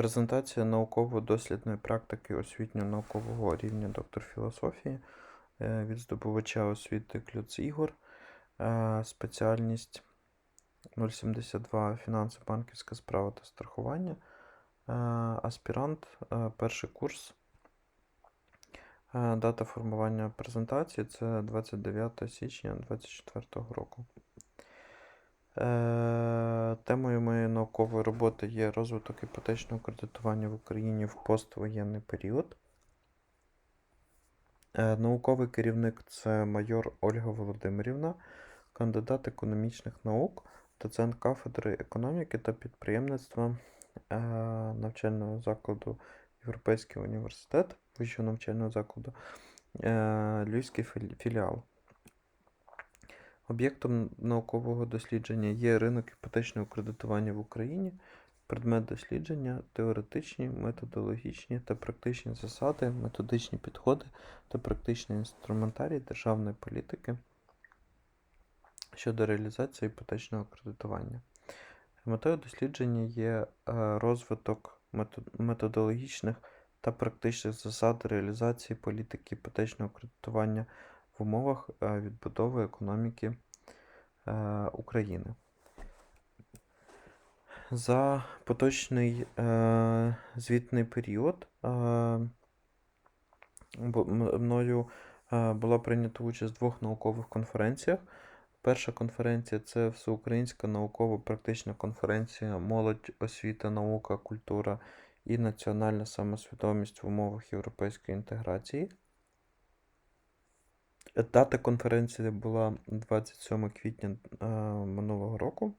Презентація науково-дослідної практики освітньо-наукового рівня доктор філософії е, від здобувача освіти Клюц Ігор. Е, Спеціальність 072 фінанси, банківська справа та страхування. Е, Аспірант, перший курс. Дата формування презентації це 29 січня 2024 року. Е, Темою моєї наукової роботи є розвиток іпотечного кредитування в Україні в поствоєнний період. Е, Науковий керівник це майор Ольга Володимирівна, кандидат економічних наук, доцент кафедри економіки та підприємництва е, навчального закладу Європейський університет, вищого навчального закладу, Львівський філіал. Об'єктом наукового дослідження є ринок іпотечного кредитування в Україні, предмет дослідження, теоретичні, методологічні та практичні засади, методичні підходи та практичний інструментарій державної політики щодо реалізації іпотечного кредитування. Метою дослідження є е, розвиток методологічних та практичних засад реалізації політики іпотечного кредитування в умовах е, відбудови економіки е, України. За поточний е, звітний період мною була прийнята участь в двох наукових конференціях. Перша конференція це Всеукраїнська науково-практична конференція Молодь, освіта, наука, культура і національна самосвідомість в умовах європейської інтеграції. Дата конференції була 27 квітня е, минулого року.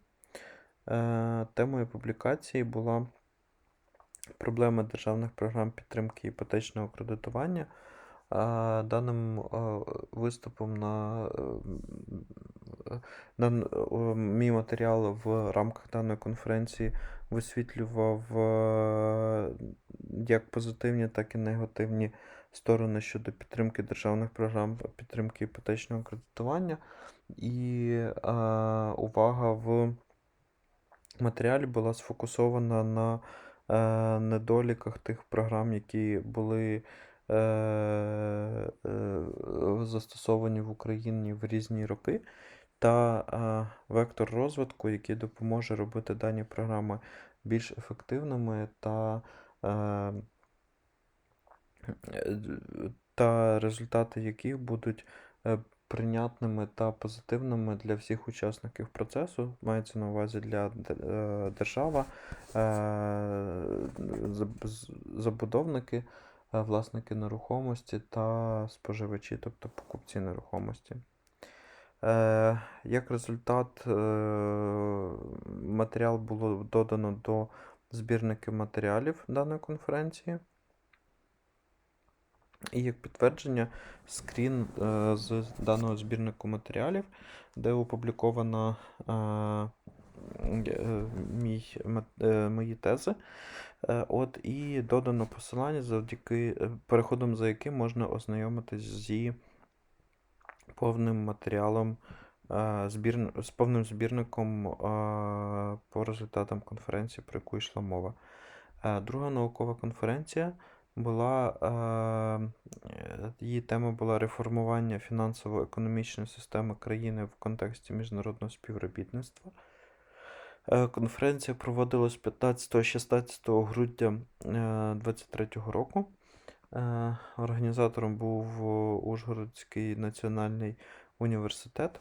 Е, Темою публікації була проблема державних програм підтримки іпотечного кредитування. Е, Даним виступом на, е, мій матеріал в рамках даної конференції висвітлював як позитивні, так і негативні сторони щодо підтримки державних програм підтримки іпотечного кредитування. І е, увага в матеріалі була сфокусована на е, недоліках тих програм, які були е, е, застосовані в Україні в різні роки, та е, вектор розвитку, який допоможе робити дані програми більш ефективними та, е, та результати яких будуть е, прийнятними та позитивними для всіх учасників процесу, мається на увазі для е, держава, е, забудовники, власники нерухомості та споживачі, тобто покупці нерухомості. Як результат, матеріал було додано до збірники матеріалів даної конференції. І як підтвердження, скрін е, з даного збірнику матеріалів, де опубліковано е, е, мої тези. От, і додано посилання, завдяки переходом за яким можна ознайомитись зі повним матеріалом, збір, з повним збірником по результатам конференції, про яку йшла мова. Друга наукова конференція була, е, е, її тема була реформування фінансово-економічної системи країни в контексті міжнародного співробітництва. Е, Конференція проводилась 15-16 грудня 2023 року. Е, Організатором був е, Ужгородський національний університет.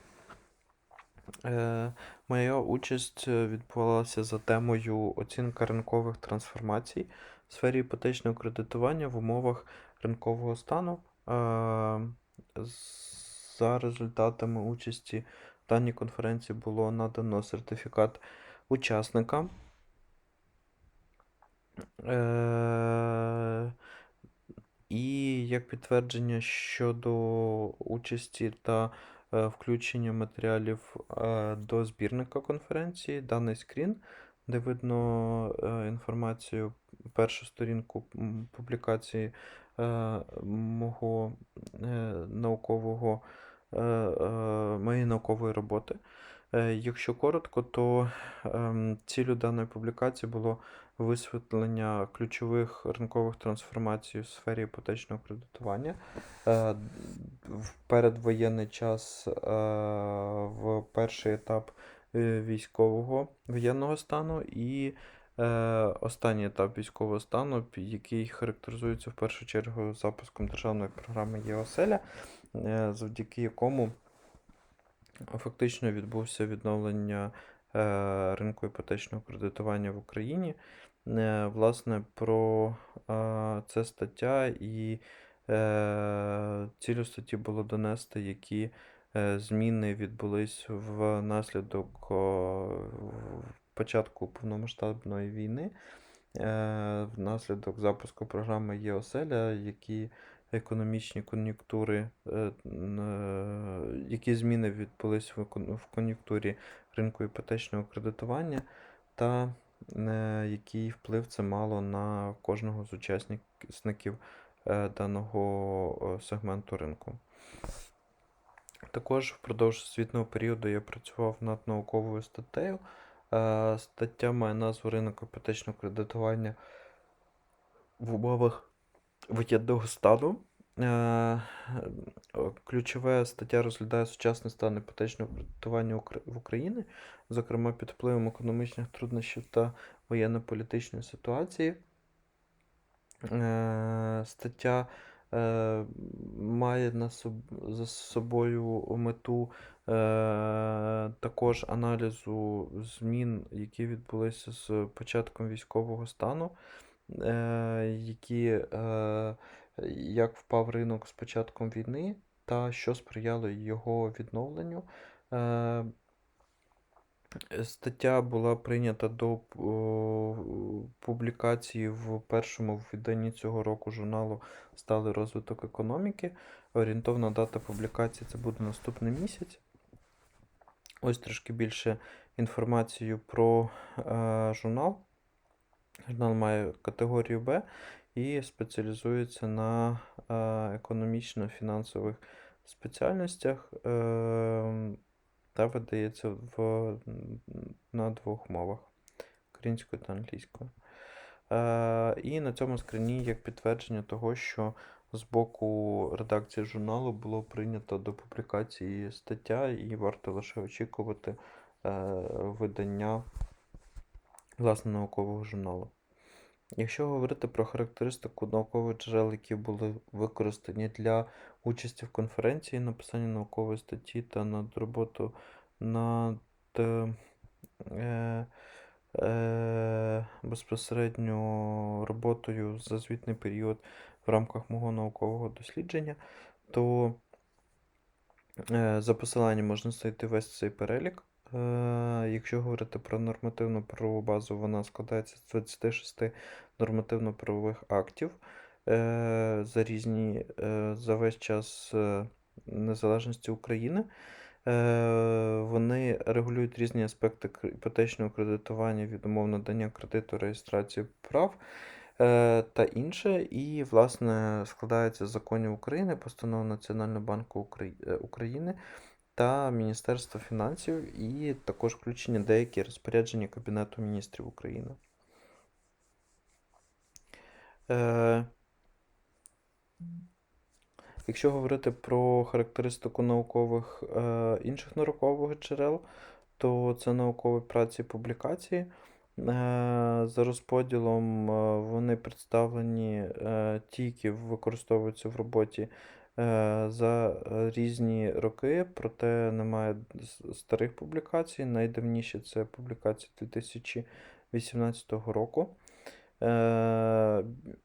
Е, Моя участь е, відбувалася за темою оцінка ринкових трансформацій сфері іпотечного кредитування в умовах ринкового стану. Е, За результатами участі в даній конференції було надано сертифікат учасника. Е, І як підтвердження щодо участі та е, включення матеріалів до збірника конференції, даний скрін, де видно інформацію, першу сторінку публікації е, мого е, наукового, е, моєї наукової роботи. Якщо коротко, то ем, ціллю даної публікації було висвітлення ключових ринкових трансформацій у сфері іпотечного кредитування. В передвоєнний час в перший етап військового воєнного стану і останній етап військового стану, який характеризується в першу чергу запуском державної програми ЄОСЕЛЯ, е, завдяки якому фактично відбувся відновлення е, ринку іпотечного кредитування в Україні. Е, Власне, про е, це стаття і е, цілю статті було донести, які е, зміни відбулись внаслідок початку повномасштабної війни, е, внаслідок запуску програми ЄОСЕЛЯ, які економічні кон'юнктури, е, е, які зміни відбулись в кон'юнктурі ринку іпотечного кредитування, та який вплив це мало на кожного з учасників даного сегменту ринку. Також впродовж освітнього періоду я працював над науковою статтею. Е, Стаття має назву Ринок іпотечного кредитування в умовах воєнного стану. Е, Ключове стаття розглядає сучасний стан іпотечного кредитування в Україні, зокрема під впливом економічних труднощів та воєнно-політичної ситуації. Е, Стаття має за собою мету також аналізу змін, які відбулися з початком військового стану, е, які, е, як впав ринок з початком війни, та що сприяло його відновленню. Е, Стаття була прийнята до публікації в першому виданні цього року журналу Сталий розвиток економіки. Орієнтовна дата публікації це буде наступний місяць. Ось трошки більше інформації про е, журнал. Журнал має категорію Б і спеціалізується на е, економічно-фінансових спеціальностях е, та видається в, на двох мовах українською та англійською. Е, і на цьому скрині як підтвердження того, що з боку редакції журналу було прийнято до публікації стаття, і варто лише очікувати е, видання власне наукового журналу. Якщо говорити про характеристику наукових джерел, які були використані для участі в конференції, написання наукової статті та над роботу над е, е, безпосередньо роботою за звітний період в рамках мого наукового дослідження, то е, за посиланням можна знайти весь цей перелік. Е, Якщо говорити про нормативну правову базу, вона складається з 26 нормативно-правових актів е, за різні за весь час незалежності України. Вони регулюють різні аспекти іпотечного кредитування від умов надання кредиту, реєстрації прав та інше. І, власне, складається з законів України, постанов Національного банку е, України та Міністерства фінансів, і також включені деякі розпорядження Кабінету міністрів України. Е, Якщо говорити про характеристику наукових е, інших наукових джерел, то це наукові праці і публікації. Е, За розподілом е, вони представлені е, ті, які використовуються в роботі за різні роки, проте немає старих публікацій. Найдавніші це публікації 2018 року.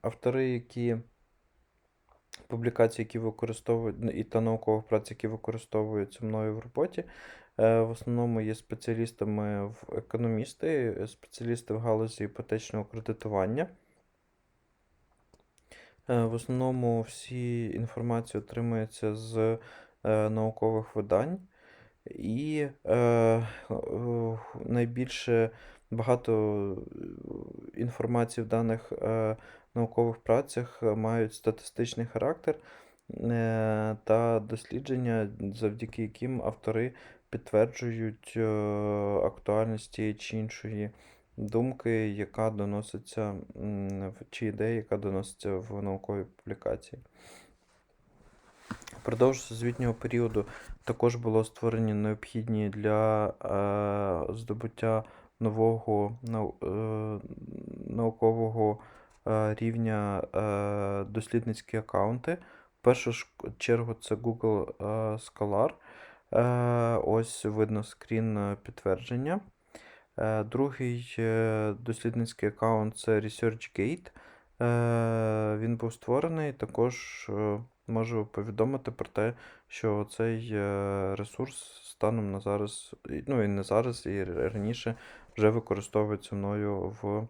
Автори, які публікації, які використовують, і та наукових праць, які використовуються мною в роботі, в основному є спеціалістами в економісти, е, спеціалісти в галузі іпотечного кредитування. Е, В основному всі інформації отримується з е, наукових видань. І е, е, найбільше багато е, інформації в даних е, наукових працях е, мають статистичний характер е, та дослідження, завдяки яким автори підтверджують е, актуальність тієї чи іншої думки, яка доноситься, чи ідеї, яка доноситься в науковій публікації. Впродовж звітнього періоду також було створені необхідні для е, здобуття нового е, наукового е, рівня е, дослідницькі аккаунти. В першу чергу це Google е, Scholar. Е, ось видно скрін е, підтвердження. Е, Другий дослідницький аккаунт це ResearchGate. Він був створений. Також можу повідомити про те, що цей ресурс станом на зараз, ну і не зараз, і раніше вже використовується мною в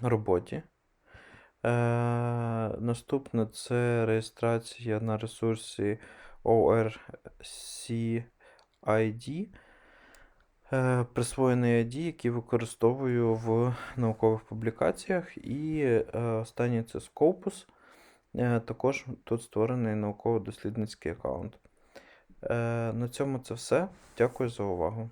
роботі. Е, наступне це реєстрація на ресурсі ORCID. Е, присвоєний ID, який використовую в наукових публікаціях. І е, останнє це Scopus. Е, також тут створений науково-дослідницький аккаунт. Е, на цьому це все. Дякую за увагу.